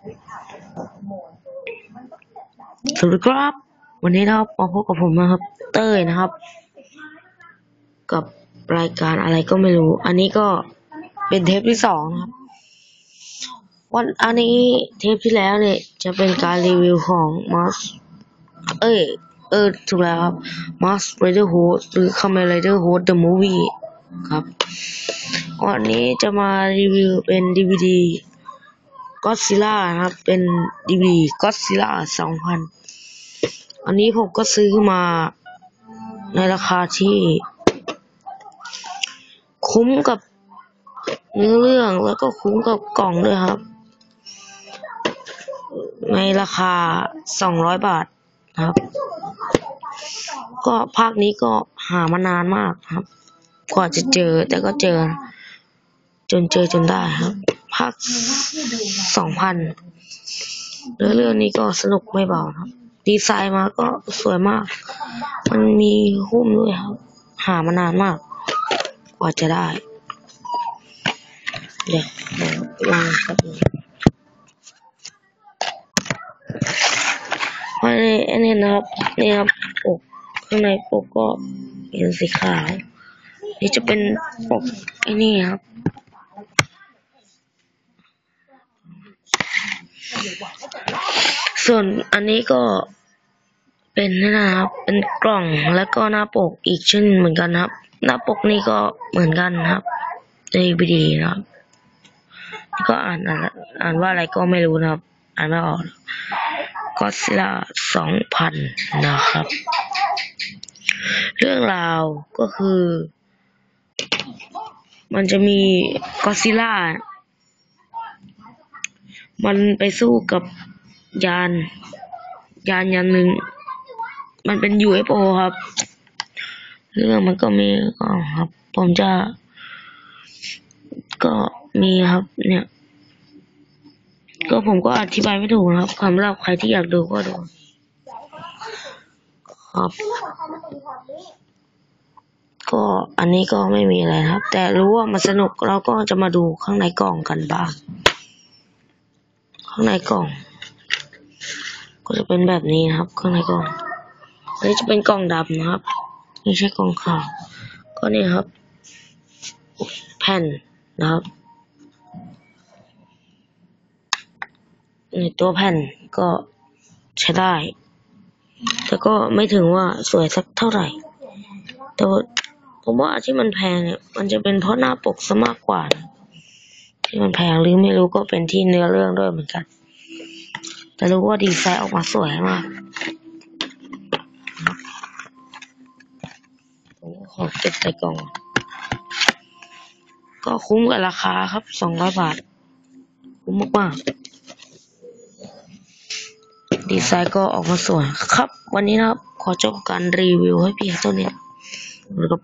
สวัสดีครับ วันนี้นะครับมาพบกับผมนะครับ เต้ยนะครับ กับรายการอะไรก็ไม่รู้ อันนี้ก็เป็นเทปที่สองนะครับ วันอันนี้เทปที่แล้วเนี่ย จะเป็นการรีวิวของมอสเอ้ย เออถูกแล้วครับมอสไรเดอร์โฮสหรือคาเมไรเดอร์โฮสเดอะมูฟวี่ครับ วันนี้จะมารีวิวเป็นดีวดี ก็ซิล่านะครับ เป็นดีวีก็ซิล่าสองพันอันนี้ผมก็ซื้อมาในราคาที่ คุ้มกับเนื้อเรื่องแล้วก็คุ้มกับกล่องด้วยครับ ในราคาสองร้อยบาทครับ ก็ภาคนี้ก็หามานานมากครับ กว่าจะเจอแต่ก็เจอ จนเจอจนได้ครับ ภาคสองพันเนื้อเรื่องนี้ก็สนุกไม่เบาครับ ดีไซน์มาก็สวยมาก มันมีหุ้มด้วยครับ หามานานมาก กว่าจะได้ เดี๋ยวเดี๋ยวางครับภายในอันนี้นะครับนี่ครับปกข้างในปกก็เป็นสีขาว นี่จะเป็นปกไอ้นี่ครับ ส่วนอันนี้ก็เป็นนะครับ เป็นกล่องแล้วก็หน้าปกอีกเช่นเหมือนกันครับ หน้าปกนี่ก็เหมือนกันครับในบีดีนะครับก็อ่านอ่านอ่านว่าอะไรก็ไม่รู้นะครับ อ่านไม่ออกก็ซิล่าสองพันนะครับ เรื่องราวก็คือ มันจะมีก็ซิล่า มันไปสู้กับยาน ยานยานหนึ่ง มันเป็น UFO ครับ เรื่องมันก็มีก็ครับ ผมจะ ก็มีครับ เนี่ย ก็ผมก็อธิบายไม่ถูกนะครับสำหรับใครที่อยากดูก็ดู ครับ ก็อันนี้ก็ไม่มีอะไรครับ แต่รู้ว่ามันสนุกเราก็จะมาดูข้างในกล่องกันบ้าง ข้างในกล่อง ก็จะเป็นแบบนี้นะครับ ข้างในกล่องอันนี้จะเป็นกล่องดำนะครับ ไม่ใช่กล่องขาวก็นี่ครับ แผ่นนะครับในตัวแผ่นก็ใช้ได้ แต่ก็ไม่ถึงว่าสวยสักเท่าไหร่ แต่ผมว่าที่มันแพงเนี่ย มันจะเป็นเพราะหน้าปกซะมากกว่านะ ที่มันแพงหรือไม่รู้ก็เป็นที่เนื้อเรื่องด้วยเหมือนกัน แต่รู้ว่าดีไซน์ออกมาสวยมากผมขอเก็บใส่กล่อง ก็คุ้มกับราคาครับสองร้อยบาท คุ้มมากๆดีไซน์ก็ออกมาสวยครับ วันนี้นะครับ ขอจบการรีวิวให้เพียงเท่านี้แล้วก็